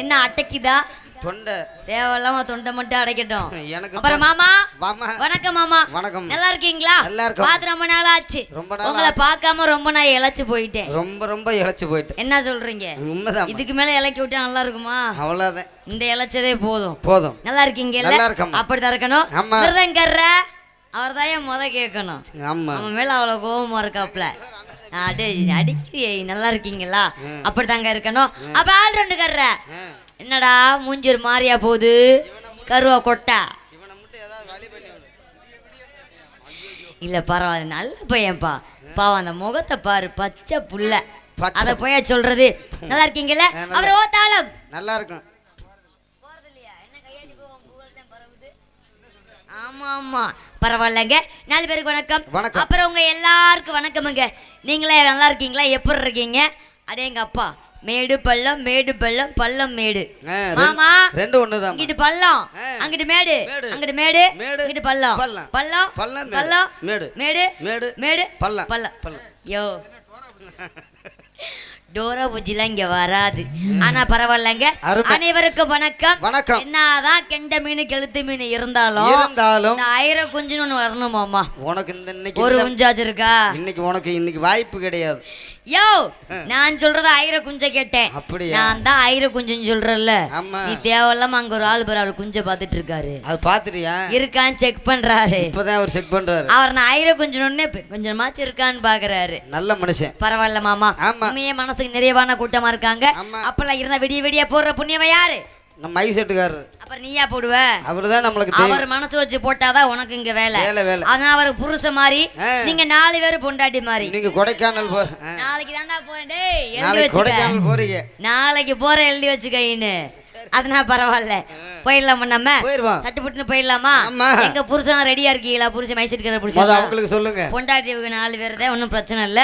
என்ன அடைக்குதா தொண்டை தேவையில்லாம தொண்டை மட்டும் அடைக்கட்டும் எனக்கு அப்புறம் மாமா மாமா வணக்கம் மாமா வணக்கம். நல்லா இருக்கீங்களா நல்லா இருக்கோம். பார்த்து ரொம்ப நாள் ஆச்சு ரொம்ப நாள் உங்களை பார்க்காம ரொம்ப நான் இழைச்சு போயிட்டேன் ரொம்ப ரொம்ப இழைச்சு போயிட்டு என்ன சொல்றீங்க உண்மைதான் இதுக்கு மேல இலக்கி விட்டா நல்லா இருக்குமா அவ்வளோதான் இந்த இழைச்சதே போதும் போதும் நல்லா இருக்கீங்கல்ல நல்லா இருக்கம்மா. அப்படிதான் இருக்கணும் ஆமா. விருதங்கர்ற அவர் தான் முத கேட்கணும் ஆமா. அவன் மேல அவ்வளவு கோவமா இருக்காப்ல. அடே அடிக்கிறியே நல்லா இருக்கீங்களா? அப்படிதாங்க இருக்கணும். அப்ப ஆள் ரெண்டு கர்ற. என்னடா மூஞ்சி ஒரு மாறியா போகுது? கருவா கொட்டா. இல்ல பரவாயில்ல நல்ல பையன்ப்பா பாவம் அந்த முகத்தை பாரு பச்சை புள்ள. அத போய் சொல்றது? நல்லா நல்லா. அவர் ஓத்தாளம். நல்லா இருக்கும். ஆமா ஆமா. பரவாயில்லைங்க நாலு பேருக்கு வணக்கம் வணக்கம். அப்புறம் உங்க எல்லாருக்கும் வணக்கமுங்க நீங்களே நல்லா இருக்கீங்களா எப்படி இருக்கீங்க அடே எங்க அப்பா மேடு பள்ளம் மேடு பள்ளம் பள்ளம் மேடு மாமா ரெண்டு ஒண்ணுதான் இங்கிட்டு பள்ளம். அங்கிட்டு மேடு. அங்கிட்டு மேடு. இங்கிட்டு பள்ளம் பள்ளம். பள்ளம் பள்ளம், மேடு. பள்ளம் மேடு. மேடு மேடு. மேடு பள்ளம். பள்ளம் பள்ளம். யோ டோரா பூஜிலாம் இங்க வராது. ஆனா பரவாயில்லைங்க. அனைவருக்கும் வணக்கம். வணக்கம். என்னதான் கெண்ட மீன் கெளுத்து மீன் இருந்தாலும் இருந்தாலும் இந்த ஆயிரம் குஞ்சுன்னு ஒண்ணு வரணுமாமா உனக்கு இந்த இன்னைக்கு ஒரு குஞ்சாச்சு இருக்கா? இன்னைக்கு உனக்கு இன்னைக்கு வாய்ப்பு கிடையாது. யோ நான் சொல்றது ஆயிரம் குஞ்ச கேட்டேன். அப்படியா? நான் தான் ஆயிரம் குஞ்சுன்னு சொல்றேன்ல. நீ தேவையில்லாம அங்க ஒரு ஆள் பேர் அவர் குஞ்ச பாத்துட்டு இருக்காரு. அது பாத்துட்டியா இருக்கான்னு செக் பண்றாரு. இப்பதான் அவர் செக் பண்றாரு. அவர் நான் ஆயிரம் குஞ்சனோடனே கொஞ்சமாச்சும் இருக்கான்னு பாக்குறாரு. நல்ல மனுஷன். பரவாயில்ல மாமா. உண்மையே மனசுக்கு நிறைவான கூட்டமா இருக்காங்க. அப்பெல்லாம் இருந்தா விடிய விடிய போடுற புண்ணியவ யாரு? நம்ம மைக் செட்டுக்காரர் அப்புறம் நீயா போடுவ? அவரு தான் நம்மளுக்கு அவர் மனசு வச்சு போட்டாதான் உனக்கு இங்க வேலை. வேலை வேலை. அதனால அவர் புருஷ மாதிரி. நீங்க நாலு பேரும் பொண்டாட்டி மாதிரி. நீங்க கொடைக்கானல் போற. நாளைக்கு தாண்டா போறேன். டேய் எழுதி கொடைக்கானல் போறீங்க. நாளைக்கு போற எழுதி வச்சுக்கைன்னு. அதனால பரவாயில்ல. போயிடலாமா நம்ம? போயிருவோம் சட்டு புட்டுன்னு போயிடலாமா. எங்க புருஷன் ரெடியா இருக்கீங்களா? புருஷன் முத புருஷன்? அவங்களுக்கு சொல்லுங்க. பொண்டாட்டி நாலு பேர் தான் ஒன்றும் பிரச்சனை இல்ல.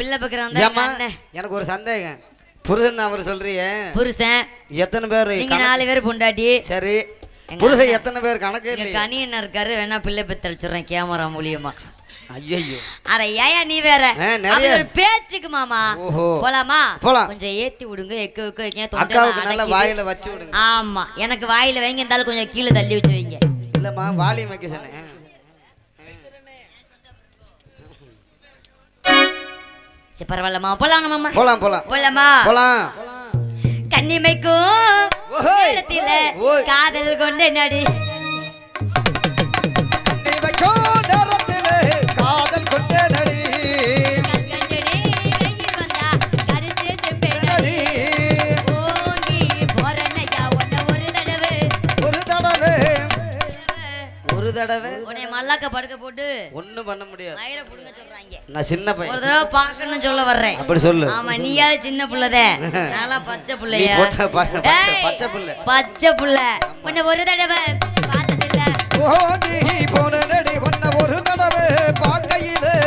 பிள்ளை ஏம்மா? எனக்கு ஒரு சந்தேகம். புருஷன் அவர் சொல்றியே. புருஷன். எத்தனை பேர்? நீங்க நாலு பேர் பொண்டாட்டி. சரி. புருஷன் எத்தனை பேர்? கணக்கு எங்க கனி என்ன இருக்காரு? வேணா பிள்ளை பெத்தடிச்சிடுறேன் கேமரா மூலியமா. ஐயோ அட ஏயா நீ வேற? நிறைய- ஒரு பேச்சுக்கு மாமா. போலாமா? போலாம். கொஞ்சம் ஏத்தி விடுங்க. எக்கு எக்கு வைக்க அக்காவுக்கு நல்லா. வாயில வச்சு விடுங்க. ஆமா. எனக்கு வாயில வைங்க இருந்தாலும் கொஞ்சம் கீழே தள்ளி வச்சு வைங்க. இல்லம்மா வாலியம் வைக்க சொன்னேன். சரி பரவாயில்லம்மா. போலாம் மாமா. போலாம் போலாம். போலாமா? போலாம். கன்னிமைக்கும். காதல் கொண்டு நடி. தடவை. உன்னை மல்லாக்க படுக்க போட்டு ஒண்ணும் பண்ண முடியாது. மயிரை புடுங்க சொல்றாங்க. நான் சின்ன ஒரு தடவை பார்க்கணும்னு சொல்ல வர்றேன். அப்படி சொல்லு. ஆமா நீயாவது சின்ன புள்ளதே. பச்சை புள்ளைய? பச்சை- புள்ள. பச்சை புள்ள. உன்னை ஒரு தடவை பார்த்ததில்ல. ஓடி போன நடி ஒன்ன ஒரு தடவை பார்க்கையிலே.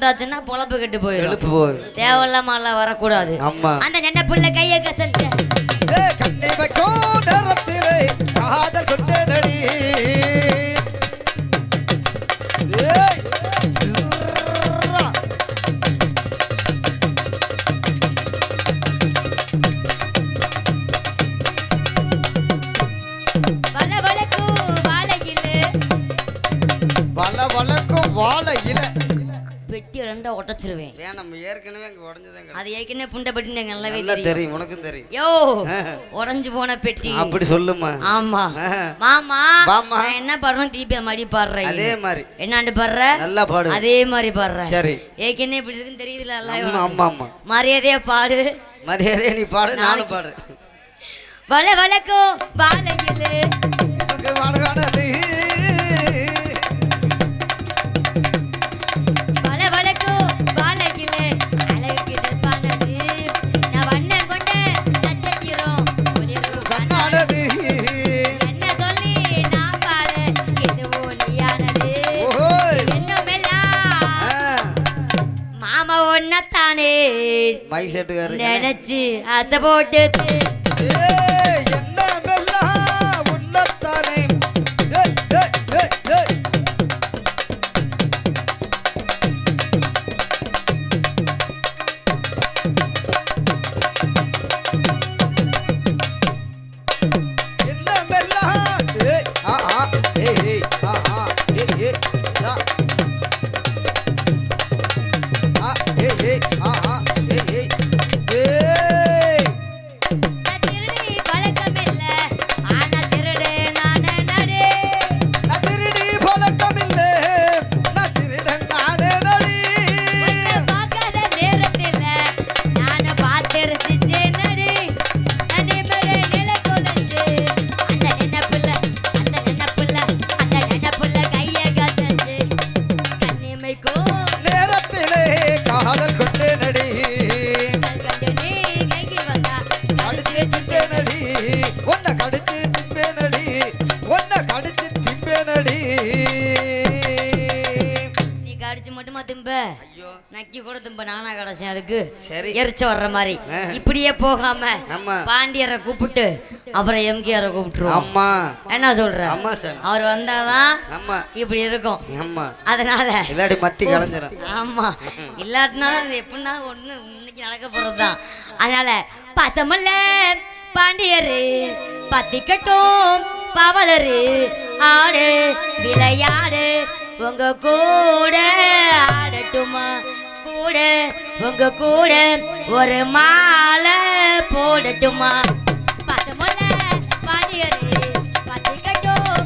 உண்டாச்சுன்னா பொழப்பு கெட்டு போயிடும். எழுப்பு தேவையில்லாம எல்லாம் வரக்கூடாது. ஆமா. அந்த நெண்ண பிள்ளை கையை கசந்து வாழ இலை பெட்டி ரெண்டா உடைச்சிருவேன். ஏன் நம்ம ஏற்கனவே அங்க உடஞ்சதாங்க அது ஏற்கனவே புண்டை பெட்டி எனக்கு நல்லாவே நல்லா தெரியும். உனக்கும் தெரியும். யோ உடைஞ்சு போன பெட்டி. அப்படி சொல்லுமா? ஆமா. மாமா. நான் என்ன பாடுறேன் திருப்பி மாதிரி பாடுறேன். அதே மாதிரி. என்னாண்டு பாடுற? நல்லா பாடு. அதே மாதிரி பாடுற. சரி. ஏற்கனவே இப்படி இருக்குன்னு தெரியுதுல எல்லாம் ஆமா ஆமா மரியாதையா பாடு. மரியாதையா நீ பாடு நானும் பாடு வள வளக்கும் பாலையிலு. உனக்கு செட்டுக்காரு நினைச்சு ஆசை போட்டு நேரத்திலே காதல் கொண்டே நடி. கடிச்சு திம்பே நடி. உன்னை கடிச்சு திம்பே நடி. உன்னை கடிச்சு திம்பே நடி. நீ கடிச்சு மட்டுமா திம்ப நக்கி கூட திம்ப நானா கடைச்சேன் அதுக்கு சரி. எரிச்ச வர்ற மாதிரி. இப்படியே போகாம. பாண்டியரை கூப்பிட்டு அப்புறம் எம்கேஆரை கூப்பிட்டுருவோம். அம்மா. என்ன சொல்ற? அம்மா சார். அவர் வந்தாதான் அம்மா. இப்படி இருக்கும். அம்மா. அதனால. இல்லாடி மத்தி கலைஞ்சிரும். ஆமா. இல்லாட்டினாலும் அது எப்படின்னா ஒண்ணு இன்னைக்கு நடக்க போறதுதான். அதனால பசமல்ல பாண்டியரு பத்திக்கட்டும் பவளரு ஆடு விளையாடு உங்க கூட ஆடட்டுமா? கூட உங்க கூட ஒரு மாலை போடட்டுமா? பசமல்ல பாண்டியரு பத்திக்கட்டும் பவளரு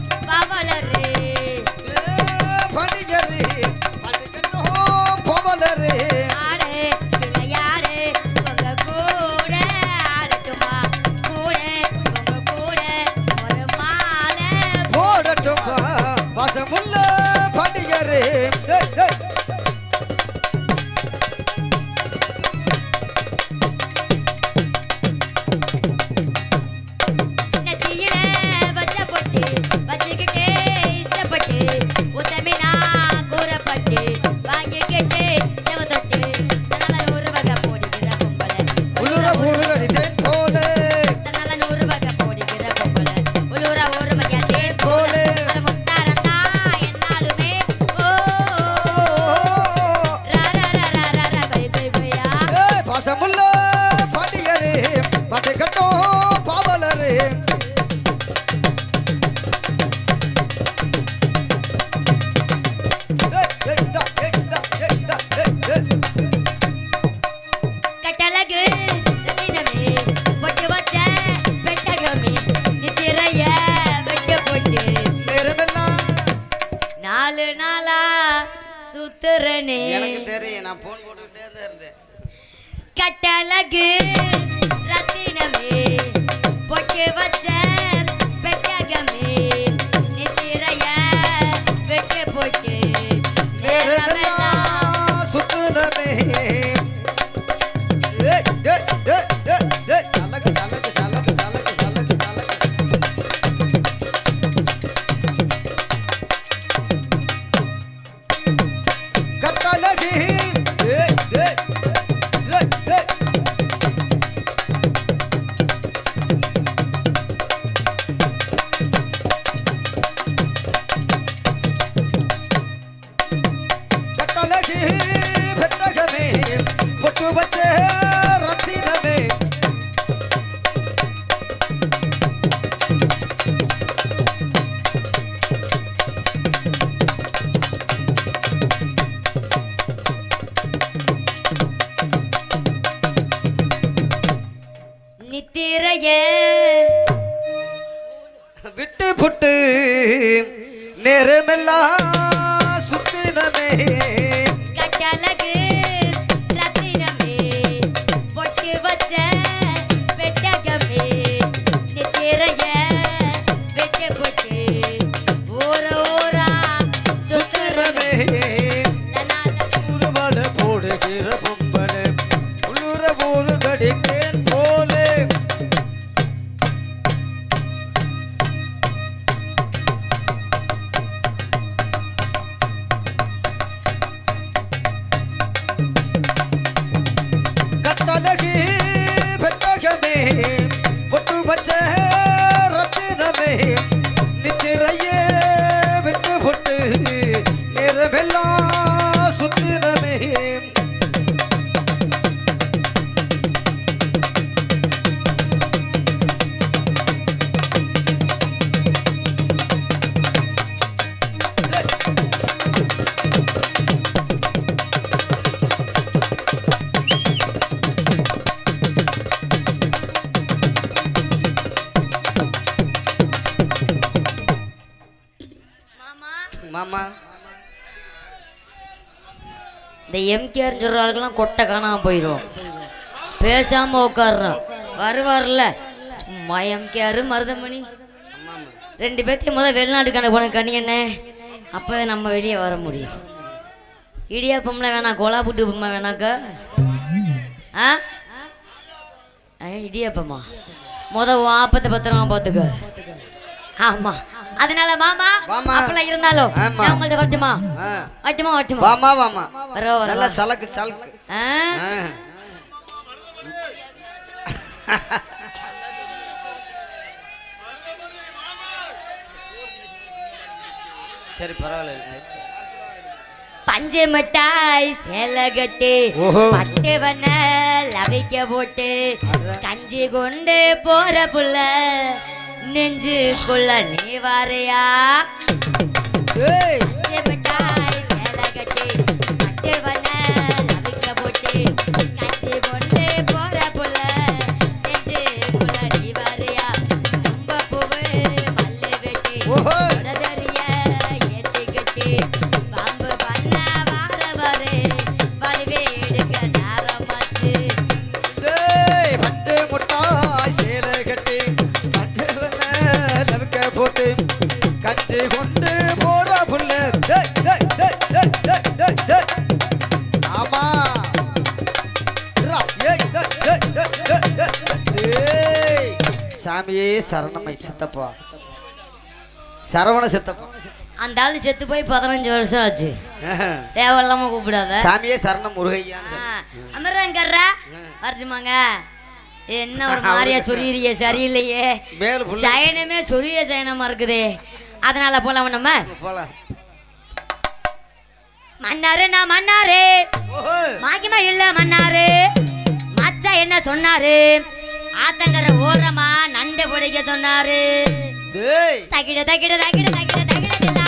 தெரியும் மாமா. இந்த எம்கேஆர் சொல்கிறாளுக்கெல்லாம் கொட்டை காணாம போயிடும் பேசாம உட்காடுறான் வருவார்ல. சும்மா எம்கேஆர் மருதமணி. ரெண்டு பேர்த்தையும் முதல் வெளிநாட்டுக்கான போன கனி என்ன? அப்போ நம்ம வெளியே வர முடியும். இடியாப்பம்லாம் வேணாம் கோலா புட்டு உப்புமா வேணாக்கா? ஆ? ஆ, முத உன் ஆப்பத்தை பத்திரமா பார்த்துக்க. ஆமாம் அதனால மாமா வாமா. அப்பெல்லாம் இருந்தாலும். நான் உங்கள்ட்ட வரட்டுமா. வரட்டுமா வரட்டுமா வாமா வாமா வர வர நல்லா சலக்கு சலக்கு. சரி பரவாயில்ல பஞ்சு மிட்டாய் சேலை கட்டு ஓஹோ. பட்டு வண்ண லவிக்க போட்டு கஞ்சி கொண்டு போற புள்ள நெஞ்சுக்குள்ள நீ வாரியா? சரணமை சித்தப்பா. சரவண சித்தப்பா. அந்த ஆளு செத்து போய் பதினஞ்சு வருஷம் ஆச்சு. தேவையில்லாம கூப்பிடாத. சாமியே சரணம் அமிர்தங்கர்ரா வரட்டுமாங்க. என்ன ஒரு மாதிரியா சொரியறிய சரியில்லையே. சயனமே சொரிய சயனமா இருக்குதே. அதனால போலாமா நம்ம? போலாம். மன்னாரு நான் மன்னாரு. மாக்கிமா இல்ல மன்னாரு. மச்சா என்ன சொன்னாரு? ஆத்தங்கர ஓரமா நண்டு பிடிக்க சொன்னாரு. தகிட தகிட தகிட தகிட தகிட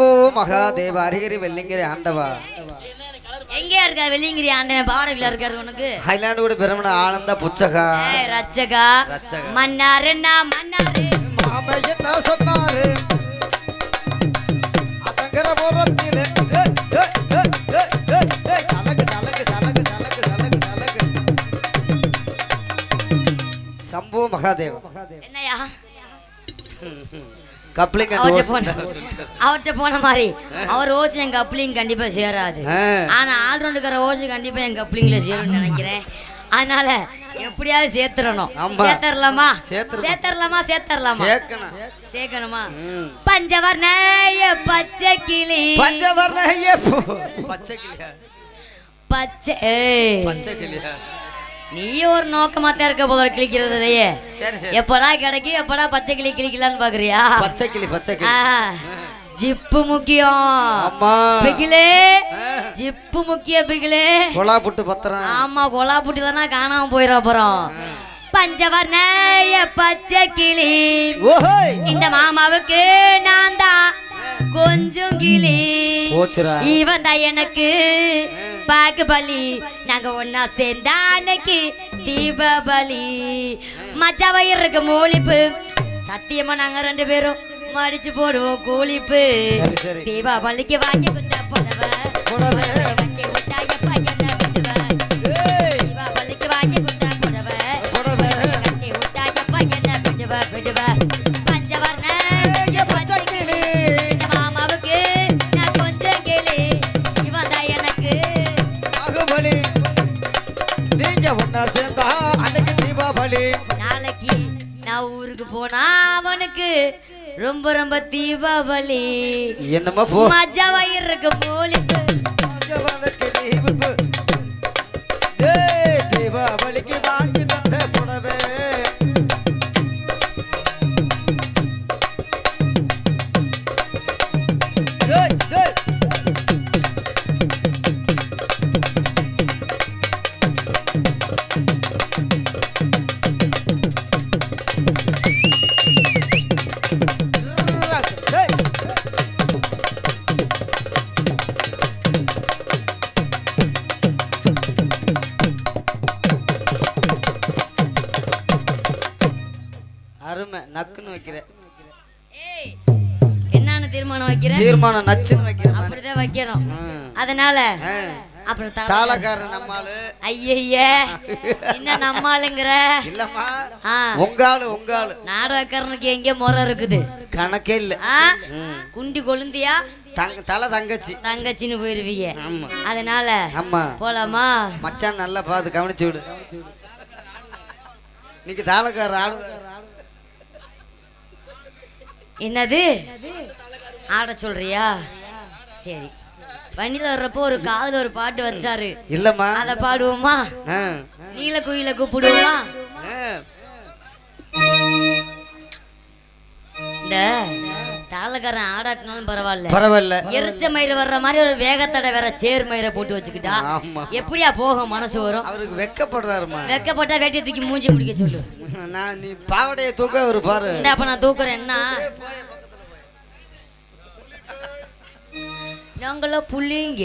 சம்போ மகாதேவ அரிகிரி வெள்ளிங்கிரி ஆண்டவா. எங்கேயா இருக்கா வெள்ளிங்கிரி ஆண்டவன் பாடவில்ல இருக்காரு உனக்கு? ஹைலாண்டு கூட பிரமண ஆனந்த புச்சகா ரட்சகா. மன்னாருண்ணா மன்னாரு மாமா என்ன சொன்னாரு? அதங்கர ஓரத்திலே ஏய், ஏய், ஏய், கப்ளிங் அவர்கிட்ட போன மாதிரி. அவர் ஓசி என் கப்ளிங் கண்டிப்பா சேராது. ஆனா ஆல்ரவுண்டுக்கிற ஓசி கண்டிப்பா என் கப்ளிங்ல சேரும்னு நினைக்கிறேன். அதனால எப்படியாவது சேர்த்துடணும். சேர்த்தரலாமா. சேர்த்தரலாமா? சேர்த்தரலாமா? சேர்க்கணும். பஞ்சவர்ணய பச்சை கிளி. பஞ்சவர்ண ஐயே, போ. பச்சை கிளியா? பச்சை பச்சை கிளியா? நீ ஒரு நோக்கமா தான் இருக்க போதும் சரி எப்படா கிடைக்கும் எப்படா பச்சை கிளி கிளிக்கலான்னு பாக்குறியா? பச்சை கிளி பச்சை கிளி. ஜிப்பு முக்கியம். பிகிலே ஜிப்பு முக்கிய பிகிலே. கொலா புட்டு பத்திரம் ஆமா கொலா புட்டி தானே காணாம போயிட அப்புறம். பஞ்சவர்ணய பச்சை கிளி. இந்த மாமாவுக்கு நான் தான் கொஞ்சம் கிளி. இவன் தான் எனக்கு. பாகுபலி. நாங்க ஒன்னா சேர்ந்த அன்னைக்கு தீபாவளி மச்சாவை இருக்கு மூலிப்பு சத்தியமா நாங்க ரெண்டு பேரும் மடிச்சு போடுவோம் கூலிப்பு. தீபாவளிக்கு வாங்கி குத்த புடவை வாங்கி குத்தாய பையனை விடுவேன் தீபாவளிக்கு வாங்கி குத்த புடவை வாங்கி குத்தாய பையனை விடுவ விடுவ பஞ்சவர்ண தீபாவளி நாளைக்கு நான் ஊருக்கு போனா அவனுக்கு ரொம்ப ரொம்ப தீபாவளி. என்னமா போ. மஜா வயிறுக்கு மூலிப்பு பாகுபலிக்கு தீர்மானம் நச்சுன்னு வைக்கிறேன். அப்படிதான் வைக்கணும். அதனால. அப்புறம் தாளக்காரன் நம்மாளு. ஐயய்ய என்ன நம்மாளுங்கிற? இல்லம்மா. ஆ. உங்காளு உங்காளு. நாடகக்காரனுக்கு எங்க முறை இருக்குது? கணக்கே இல்ல. குண்டி கொழுந்தியா? தலை தங்கச்சி. தங்கச்சின்னு போயிருவீங்க. அதனால ஆமா. போலாமா? மச்சான் நல்லா பார்த்து கவனிச்சு விடு. இன்னைக்கு தாளக்கார ஆடு என்னது? ஆட சொல்றியா? சரி. வண்டியில வர்றப்போ ஒரு காதுல ஒரு பாட்டு வச்சாரு. இல்லம்மா. அத பாடுவோமா. நீல குயில கூப்பிடுவோமா. இந்த தாளக்காரன் ஆடாட்டினாலும் பரவாயில்ல. பரவாயில்ல. எரிச்ச மயிறு வர்ற மாதிரி ஒரு வேகத்தடை வேற சேர் மயிரை போட்டு வச்சுக்கிட்டா எப்படியா போகும் மனசு வரும்? அவருக்கு வெக்கப்படுறாருமா வெக்கப்பட்டா வேட்டியை தூக்கி மூஞ்சி முடிக்க சொல்லு. நான் நீ பாவடைய தூக்க ஒரு பாரு அப்ப நான் தூக்குறேன் நாங்களாம் புள்ளிங்க.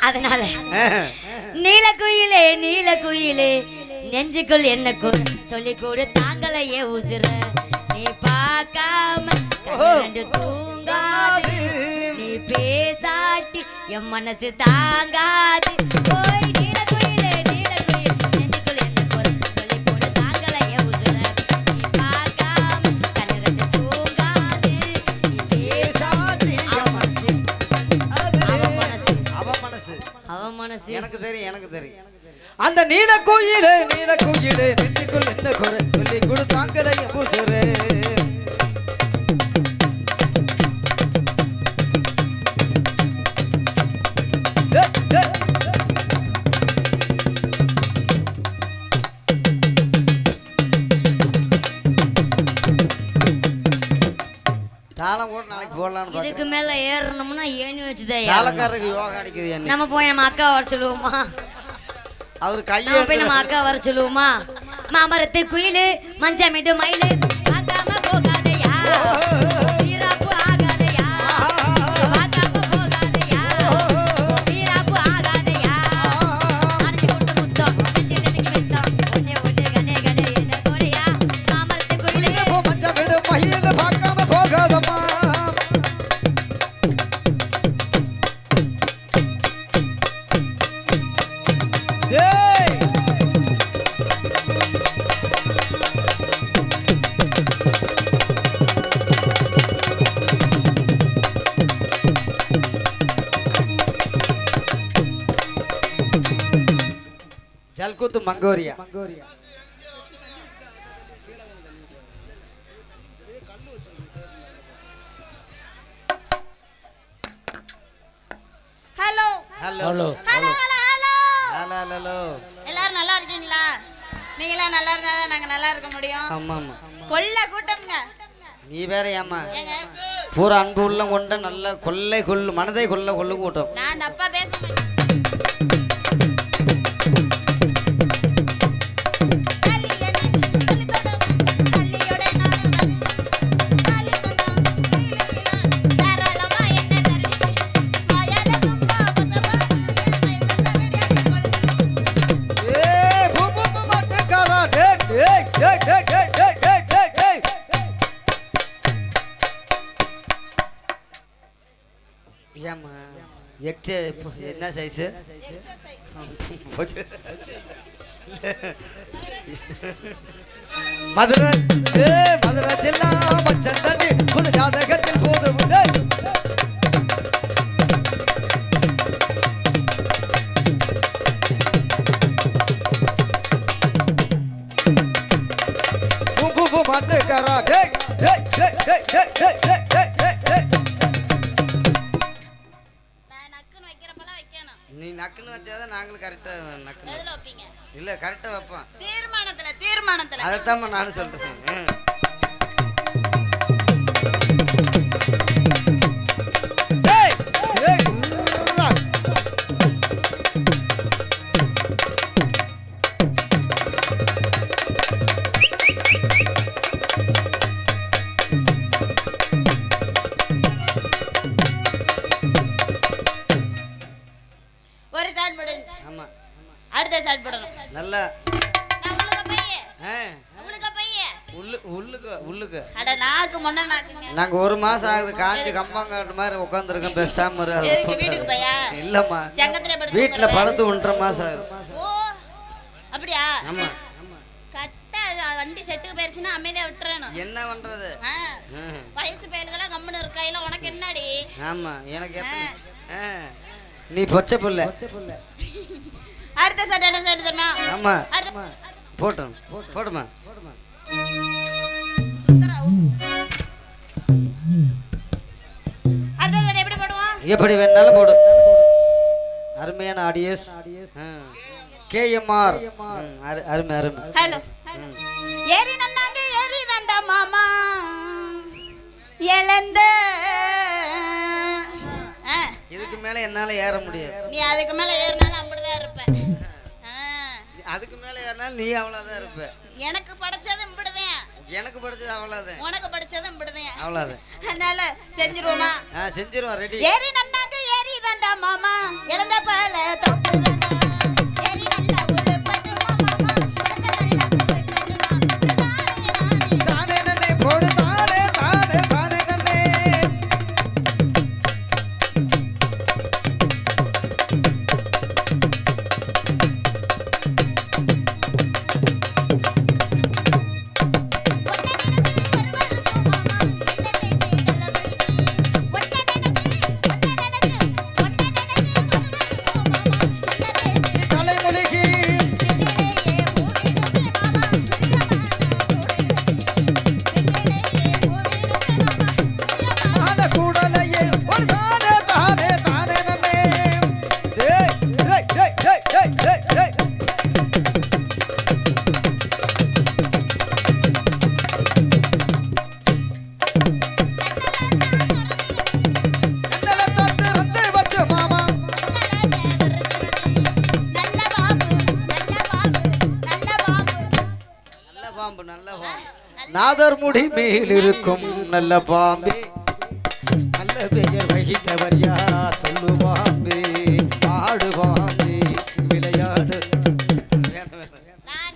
அதனால. நீல குயிலே நீல குயிலே நெஞ்சுக்குள் என்ன சொல்லி கொடு தாங்களையே உசுர? நீ பார்க்காம தூங்காது. நீ பேசாட்டி என் மனசு தாங்காது. ஓய் நீல எனக்கு தெரியும் எனக்கு தெரியும். அந்த நீல கோயிலே நீல கோயிலே நெஞ்சுக்குள் என்ன குறை சொல்லி கொடுத்தாங்களே பூசுரே தாளம் கூட நாளைக்கு போடலாம்னு இதுக்கு மேல ஏறணும்னா ஏணி வச்சுதான் தாளக்காரருக்கு யோகா அடிக்குது என்ன நம்ம போய் நம்ம அக்கா வர சொல்லுவோமா? அவர் கையை போய் நம்ம அக்கா வர சொல்லுவோமா? மாமரத்து குயிலு மஞ்சமிட்டு மயிலு பார்க்காம போகாதையா. தெல்குத்து மங்கோரியா hello hello hello hello hello எல்லாரும் நல்லா இருக்கீங்களா? நீங்களாம் நல்லா இருந்தா தான் நல்லா இருக்க முடியும். ஆமா ஆமா. கொல்ல கூட்டம்ங்க. நீ வேற ஏமா பூரா அன்பு உள்ள கொண்ட நல்ல கொள்ளை கொள்ளு மனதை கொள்ள கொள்ளு கூட்டம். நான் தப்பா பேச பிஜாமா எக்ஸ என்ன சைஸு மதுரை மதுரை ஜில்லா பச்சன் தண்ணி புது ஜாதகத்தில் போது உண்டு. மாட்டுக்காரா டேய். நக்குன்னு வச்சாதான் நாங்களும் கரெக்டாக நக்குன்னு இல்லை கரெக்டாக வைப்போம். தீர்மானத்துல தீர்மானத்துல. அதைத்தாம்மா நானும் சொல்கிறேன் நாங்க ஒரு மாசம் ஆகுது காஞ்சி கம்பாங்காட்டு மாதிரி உட்காந்துருக்கோம் பேசாம இல்லம்மா. வீட்டுல? படுத்து ஒன்றரை மாசம் ஆகுது. ஓ அப்படியா? ஆமா. கரெக்டா வண்டி செட்டுக்கு போயிருச்சுன்னா அமைதியா விட்டுறணும். என்ன பண்றது. வயசு பயலுக்கெல்லாம் கம்முன்னு இருக்கையில உனக்கு என்னடி? ஆமா எனக்கு. நீ பொச்சை புள்ள. அடுத்த சட்டை என்ன சட்டை தெரியுமா? ஆமா. போட்டோம் போடுமா அடுத்த எப்படி வேணாலும் போடு. அருமையான ஆடியஸ். கேஎம்ஆர். அருமை அருமை. ஹலோ ஏறி நன்னாங்க ஏறி தண்டா மாமா. இழந்த. ஆ, இதுக்கு மேல என்னால ஏற முடியாது. நீ அதுக்கு மேல ஏறினாலும் அப்படிதான் இருப்ப. அதுக்கு மேல ஏறினாலும் நீ அவ்வளவுதான் இருப்ப. எனக்கு படிச்சது இப்படிதான் எனக்கு படிச்சது அவ்வளவுதான். உனக்கு படிச்சது இப்படிதான். அவ்வளவுதான். அதனால செஞ்சிருவோமா? செஞ்சிருவோம் ரெடி ஏறி நன்னாங்க ஏறி தண்டா மாமா. இழந்த பால தொப்பு நல்ல பாம்பே. நல்ல பெயர் வகித்தவர் யார் சொல்லு பாம்பே ஆடு பாம்பே விளையாடு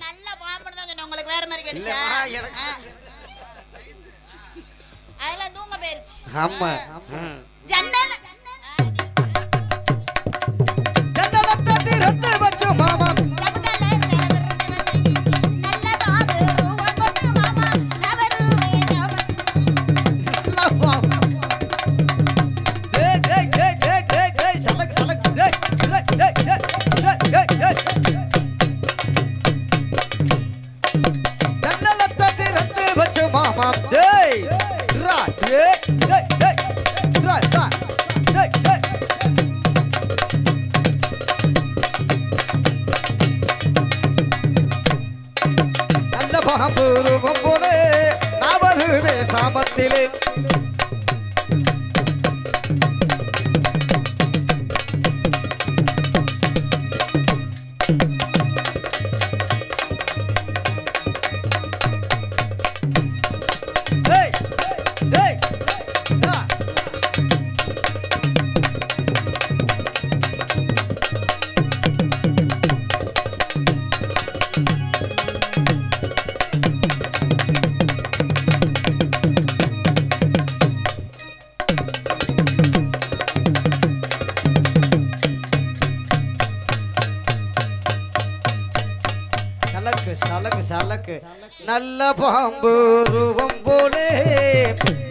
நல்ல பாம்புன்னு தான் சொன்னேன். உங்களுக்கு வேற மாதிரி கிடைச்சா? அதெல்லாம் தூங்க போயிருச்சு. ஆமா. ஆ. பாம்பு ரூபம் போலே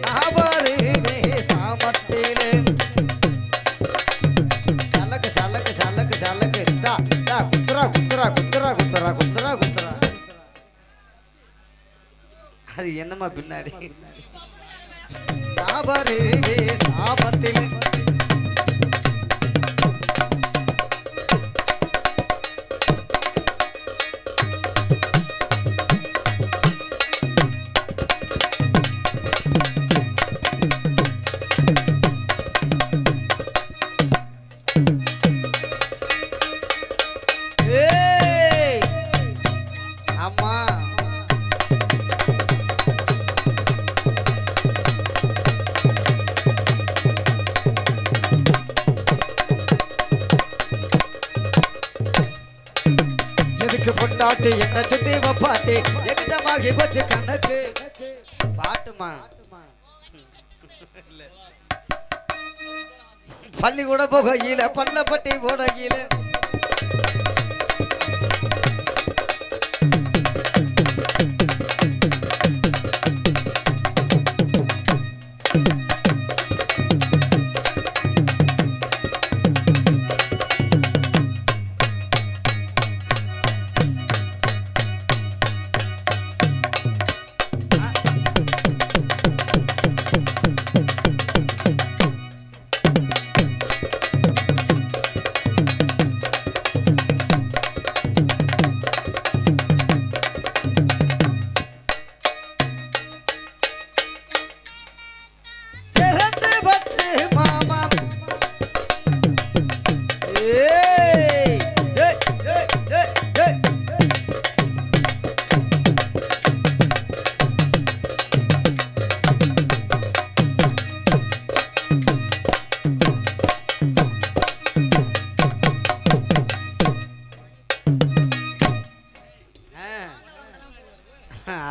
நாவருவே சாமத்திலே சலக்கு சலக்கு சலக்கு சலக்கு தா தா குத்துரா குத்துரா குத்துரா குத்துரா குத்துரா குத்துரா அது என்னம்மா பின்னாடி? பள்ளிக்கூட போகையில பள்ளப்பட்டி போடையில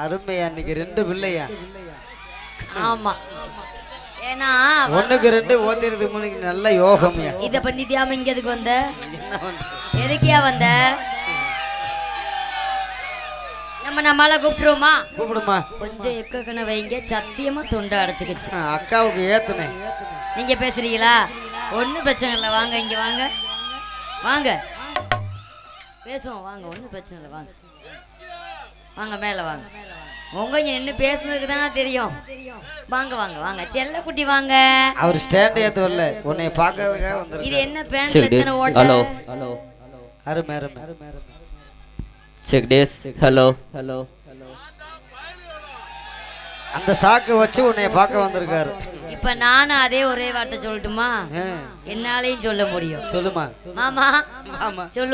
அருமையா இன்னைக்கு ரெண்டு பிள்ளையா? ஆமா. ஏன்னா ஒண்ணுக்கு ரெண்டு ஓத்திரதுக்கு முன்னுக்கு நல்ல யோகம்யா. இத பண்ணிட்டியாம இங்க எதுக்கு வந்த? எதுக்கியா வந்த? நம்ம நம்மளால கூப்பிட்டுருவோமா? கூப்பிடுமா? கொஞ்சம் எக்கக்கன வைங்க சத்தியமா தொண்டை அடைச்சுக்கிச்சு. அக்காவுக்கு ஏத்துனேன். நீங்க பேசுறீங்களா? ஒன்றும் பிரச்சனை இல்லை. வாங்க இங்க வாங்க. வாங்க. பேசுவோம். வாங்க ஒன்றும் பிரச்சனை இல்லை. வாங்க. வாங்க மேலே வாங்க. உங்க இங்க நின்று பேசுனதுக்கு தானே தெரியும்? வாங்க வாங்க வாங்க. செல்ல குட்டி வாங்க. அவர் ஸ்டாண்ட் ஏத்து வரல உன்னை பார்க்கறதுக்காக இது வந்திருக்காரு என்ன பேண்ட்ல. எத்தனை ஓட்ட? Hello. Hello. அருமை அருமை. Check this. Hello. Hello. அந்த சாக்கு வச்சு உன்னை பார்க்க வந்திருக்காரு. இப்ப நானும் அதே ஒரே வார்த்தை சொல்லட்டுமா? என்னாலையும் சொல்ல முடியும். சொல்லுமா? மாமா ஆமா. சொல்லு.